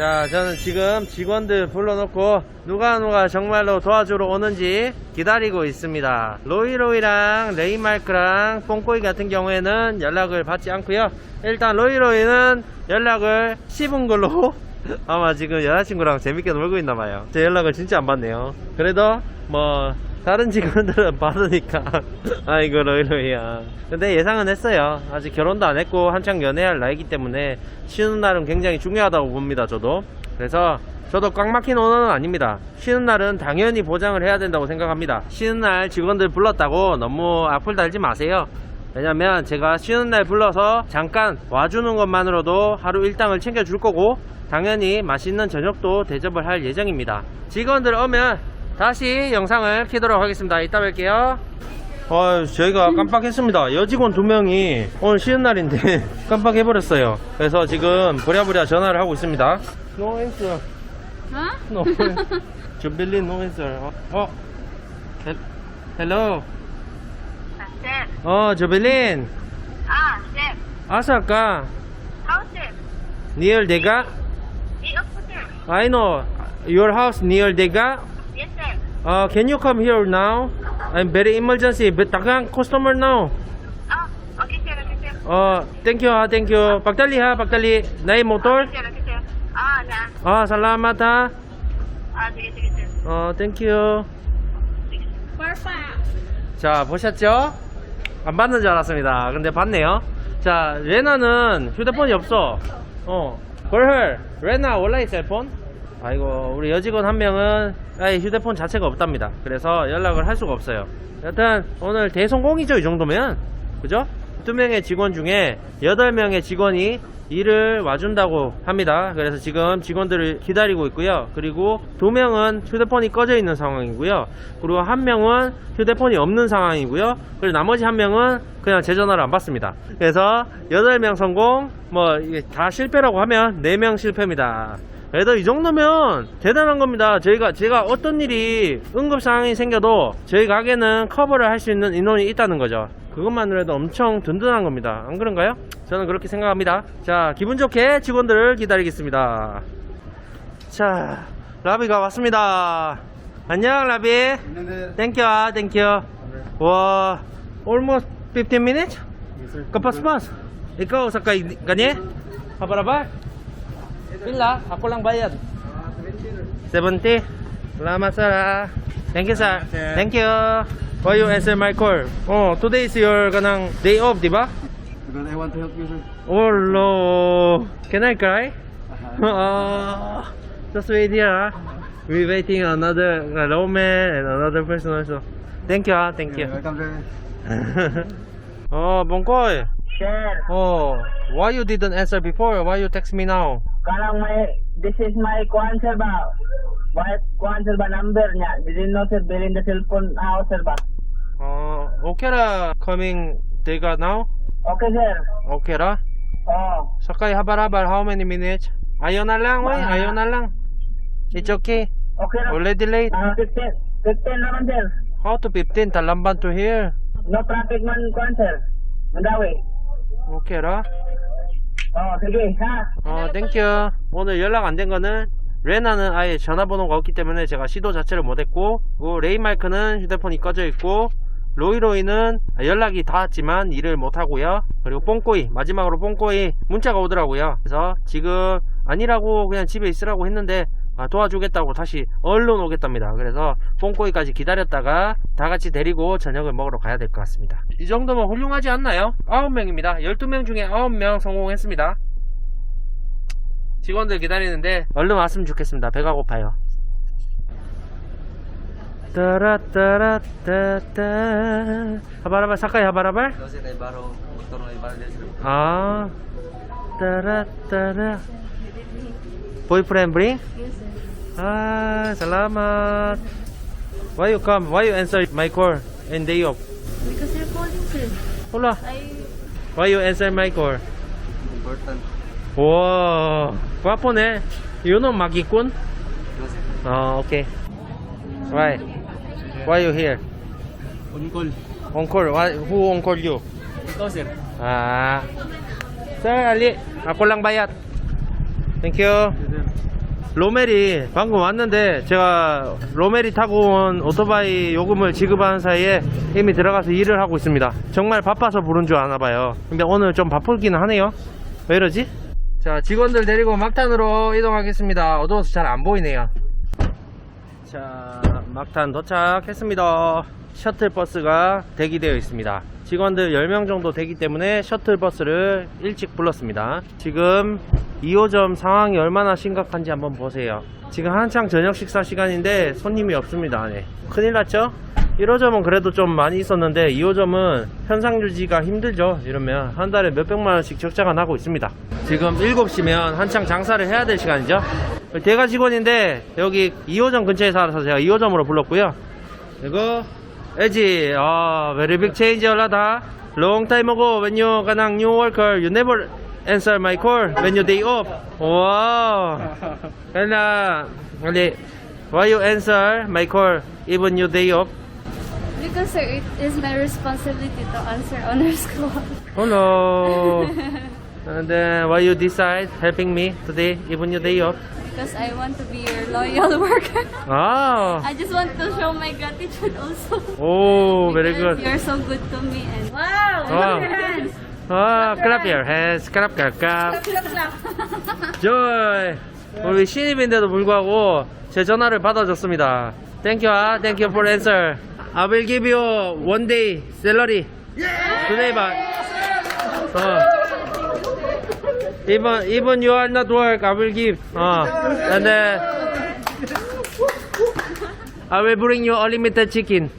자, 저는 지금 직원들 불러놓고 누가 누가 정말로 도와주러 오는지 기다리고 있습니다. 로이로이랑 레이마이크랑 뽕꼬이 같은 경우에는 연락을 받지 않고요. 일단 로이로이는 연락을 씹은 걸로 아마 지금 여자친구랑 재밌게 놀고 있나봐요. 제 연락을 진짜 안 받네요. 그래도 뭐 다른 직원들은 받으니까. 아이고 로이로이야. 근데 예상은 했어요. 아직 결혼도 안 했고 한창 연애할 나이기 때문에 쉬는 날은 굉장히 중요하다고 봅니다 저도. 그래서 저도 꽉 막힌 오너는 아닙니다. 쉬는 날은 당연히 보장을 해야 된다고 생각합니다. 쉬는 날 직원들 불렀다고 너무 악플 달지 마세요. 왜냐면 제가 쉬는 날 불러서 잠깐 와주는 것만으로도 하루 일당을 챙겨줄 거고 당연히 맛있는 저녁도 대접을 할 예정입니다. 직원들 오면 다시 영상을 키도록 하겠습니다. 이따 뵐게요. 어, 저희가 깜빡했습니다. 여직원 두 명이 오늘 쉬는 날인데 깜빡해버렸어요. 그래서 지금 부랴부랴 전화를 하고 있습니다. No answer. Hả? No answer. 주빌리 no answer. 어, 어. 헬- Hello. 어, 주빌린. à sếp 아사까 không sếp near đi ốc của sếp I know your house near sếp Uh, can you come here now? I'm very emergency. But tagang customer now. à ok sếp ok sếp 어, 땡큐, 아, 땡큐. 박달리 하, 박달리. 나의 모tor? sếp ok sếp à dạ 아, 살라마타. à sige sige sếp 어, 땡큐. 자, 보셨죠? 안 받는 줄 알았습니다. 근데 받네요. 자, 레나는 휴대폰이 없어. 어. 벌헐, 레나 원래 셀폰? 아이고, 우리 여직원 한 명은 아예 휴대폰 자체가 없답니다. 그래서 연락을 할 수가 없어요. 여튼, 오늘 대성공이죠, 이 정도면. 그죠? 두 명의 직원 중에 여덟 명의 직원이 일을 와준다고 합니다. 그래서 지금 직원들을 기다리고 있고요. 그리고 두 명은 휴대폰이 꺼져 있는 상황이고요. 그리고 한 명은 휴대폰이 없는 상황이고요. 그리고 나머지 한 명은 그냥 제 전화를 안 받습니다. 그래서 여덟 명 성공, 뭐 다 실패라고 하면 네명 실패입니다. 그래도 이 정도면 대단한 겁니다. 저희가 제가 어떤 일이 응급 상황이 생겨도 저희 가게는 커버를 할 수 있는 인원이 있다는 거죠. 그것만으로도 엄청 든든한 겁니다. 안 그런가요? 저는 그렇게 생각합니다. 자, 기분 좋게 직원들을 기다리겠습니다. 자, 라비가 왔습니다. 안녕, 라비. 땡큐, 아, 땡큐. 와, almost 15 minutes? Kapas-pas. Ikaw sa kay kanya? Kabaraba? Pila? Ako lang bayad. 70. Salamat sir. Thank you sir. Thank you. Why you answer my call? Oh, today is your kanang day off, di ba? Because I want to help you, sir. Oh no. Can I cry? Oh, just wait here. ah. We waiting another lawman and another person also. Thank you. ah. Thank you. Welcome, sir. oh, Bongkoy. sir Oh, why you didn't answer before? Why you text me now? Kanang my this is my kuan sir ba? My kuan sir ba number nya. Didn't know sir, bilin the cellphone house sir ba? Oh, okay lah. Coming dega now? Okay sir. Okay lah. Oh. Sakay habar-habar, how many minutes? Ayo nalang lang, ah. Ayo nalang. It's okay. Okay ra. Already late. Uh, 15, 15 naman sir. How to 15? Talamban to here. No traffic man kuan sir. Mandawi. Okay lah. 어, 땡큐. 오늘 연락 안 된 거는 레나는 아예 전화번호가 없기 때문에 제가 시도 자체를 못했고 그리고 레이마이크는 휴대폰이 꺼져 있고 로이로이는 연락이 닿았지만 일을 못하고요. 그리고 뽕꼬이 마지막으로 뽕꼬이 문자가 오더라고요. 그래서 지금 아니라고 그냥 집에 있으라고 했는데 아, 도와주겠다고 다시 얼른 오겠답니다 그래서 뽕꼬이까지 기다렸다가 다 같이 데리고 저녁을 먹으러 가야 될 것 같습니다 이 정도면 훌륭하지 않나요? 9명입니다 12명 중에 9명 성공했습니다 직원들 기다리는데 얼른 왔으면 좋겠습니다. 배가 고파요. 따라따라따따 하바라발 사카이 하바라발. 아 따라따라 Boyfriend bring? Yes, sir. Ah, salamat. Why you come? Why you answer my call in day off? Because you're calling, sir. Hola. I... Why you answer my call? Important. Oh, wow. Guwapo ne. You know Magi Kun? Oh, okay. Why? Why you here? On call. On call. Why, who on call you? Ikaw, sir. Ah. Sir, Ali. Ako lang bayat. Thank you. 로멜이 방금 왔는데 제가 로멜이 타고 온 오토바이 요금을 지급하는 사이에 이미 들어가서 일을 하고 있습니다. 정말 바빠서 부른 줄 아나 봐요. 근데 오늘 좀 바쁘기는 하네요. 왜 이러지? 자, 직원들 데리고 막탄으로 이동하겠습니다. 어두워서 잘 안 보이네요. 자, 막탄 도착했습니다. 셔틀버스가 대기되어 있습니다. 직원들 10명 정도 되기 때문에 셔틀버스를 일찍 불렀습니다. 지금 2호점 상황이 얼마나 심각한지 한번 보세요. 지금 한창 저녁 식사 시간인데 손님이 없습니다. 네. 큰일 났죠? 1호점은 그래도 좀 많이 있었는데 2호점은 현상 유지가 힘들죠. 이러면 한 달에 몇백만 원씩 적자가 나고 있습니다. 지금 7시면 한창 장사를 해야 될 시간이죠. 대가 직원인데 여기 2호점 근처에 살아서 제가 2호점으로 불렀고요. 이거 에지 아 big change 올라다 long time ago when you 간ang new worker you never answer my call when you day off wow kaya ali why you answer my call even you day off Because sir, it is my responsibility to answer honors call. hello and then why you decide helping me today even you day off Because I want to be your loyal worker. ah I just want to show my gratitude also. oh very good You're so good to me and wow! Wow. 아, clap your hands, clap, clap, clap. joy. 우리 신입인데도 불구하고 제 전화를 받아줬습니다. Thank you, ah. Thank you for answer. I will give you one day salary. Today, but 어. Even even you are not work, I will give. 어. And then I will bring you unlimited chicken.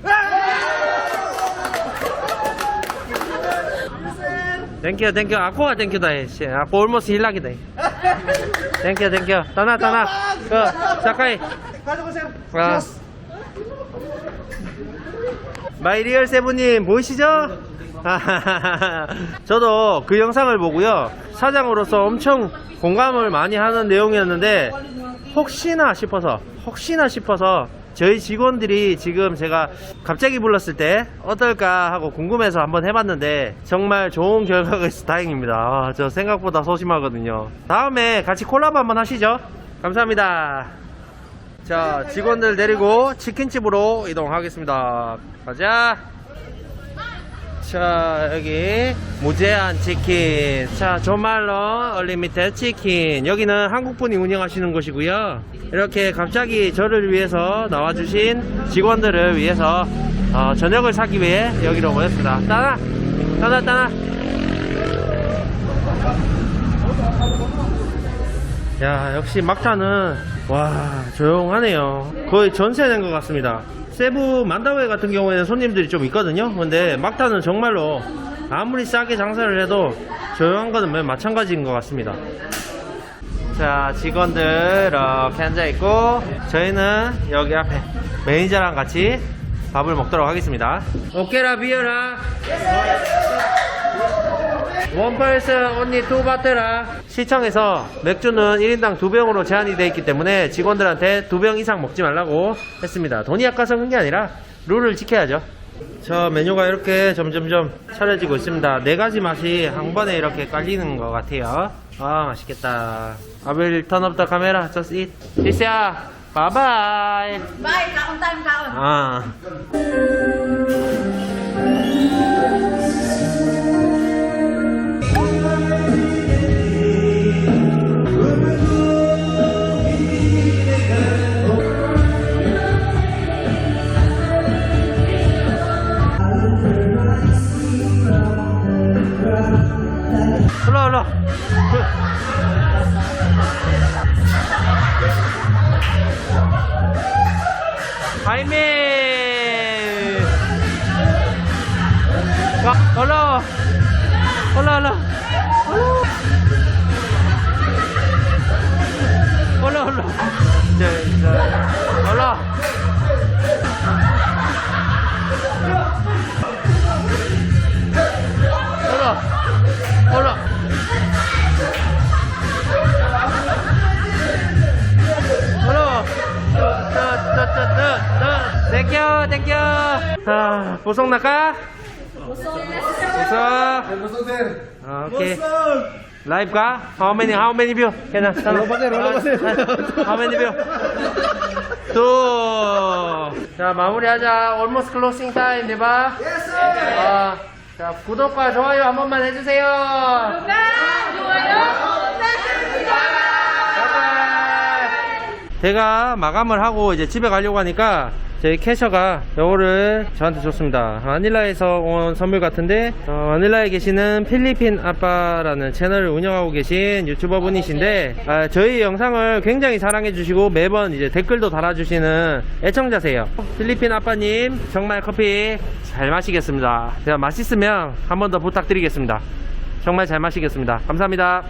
땡큐 땡큐 아코가 땡큐다 해. 씨, 아코 올모스 힐락이다 해. 땡큐 땡큐 따나 따나 그 사카이 아. 마이 리얼 세븐님 보이시죠? 저도 그 영상을 보고요 사장으로서 엄청 공감을 많이 하는 내용이었는데 혹시나 싶어서 혹시나 싶어서 저희 직원들이 지금 제가 갑자기 불렀을 때 어떨까 하고 궁금해서 한번 해봤는데 정말 좋은 결과가 있어 다행입니다. 아, 저 생각보다 소심하거든요. 다음에 같이 콜라보 한번 하시죠. 감사합니다. 자, 직원들 데리고 치킨집으로 이동하겠습니다. 가자. 자, 여기 무제한 치킨. 자, 조말로 얼리미테 치킨. 여기는 한국분이 운영하시는 곳이고요. 이렇게 갑자기 저를 위해서 나와주신 직원들을 위해서 어, 저녁을 사기 위해 여기로 모였습니다. 따나, 따나, 따나. 야, 역시 막타는 와 조용하네요. 거의 전세 낸 것 같습니다. 세부 만다웨 같은 경우에는 손님들이 좀 있거든요. 근데 막타는 정말로 아무리 싸게 장사를 해도 조용한 거는 맨 마찬가지인 것 같습니다. 자, 직원들 이렇게 앉아 있고 저희는 여기 앞에 매니저랑 같이 밥을 먹도록 하겠습니다. 오케라 비어라. 원 퍼슨 언니 투 바트라. 시청에서 맥주는 1인당 2병으로 제한이 되어 있기 때문에 직원들한테 2병 이상 먹지 말라고 했습니다. 돈이 아까서 그런 게 아니라 룰을 지켜야죠. 저 메뉴가 이렇게 점점점 차려지고 있습니다. 네 가지 맛이 한 번에 이렇게 깔리는 것 같아요 아 맛있겠다 I will turn off the camera just eat 리스야 바이바이 Bye! Kaon time, kaon! 아 올라 올라 하이메 와 올라 올라 올라 올라 올라 자, 자, 올라 올라 올라 올라 땡큐 땡큐 아 보송 나까 보송 보송 아, 오케이 Live ka? How many, how many view? Pa, sir. How many view? Two. 자, 마무리하자. Almost closing time, 대박. Yes, sir. 아, 자, 구독과 좋아요 한 번만 해주세요. 제가 마감을 하고 이제 집에 가려고 하니까 저희 캐셔가 요거를 저한테 줬습니다. 마닐라에서 온 선물 같은데 어, 마닐라에 계시는 필리핀 아빠라는 채널을 운영하고 계신 유튜버 분이신데 아, 저희 영상을 굉장히 사랑해 주시고 매번 이제 댓글도 달아주시는 애청자세요. 필리핀 아빠님 정말 커피 잘 마시겠습니다. 제가 맛있으면 한 번 더 부탁드리겠습니다. 정말 잘 마시겠습니다. 감사합니다.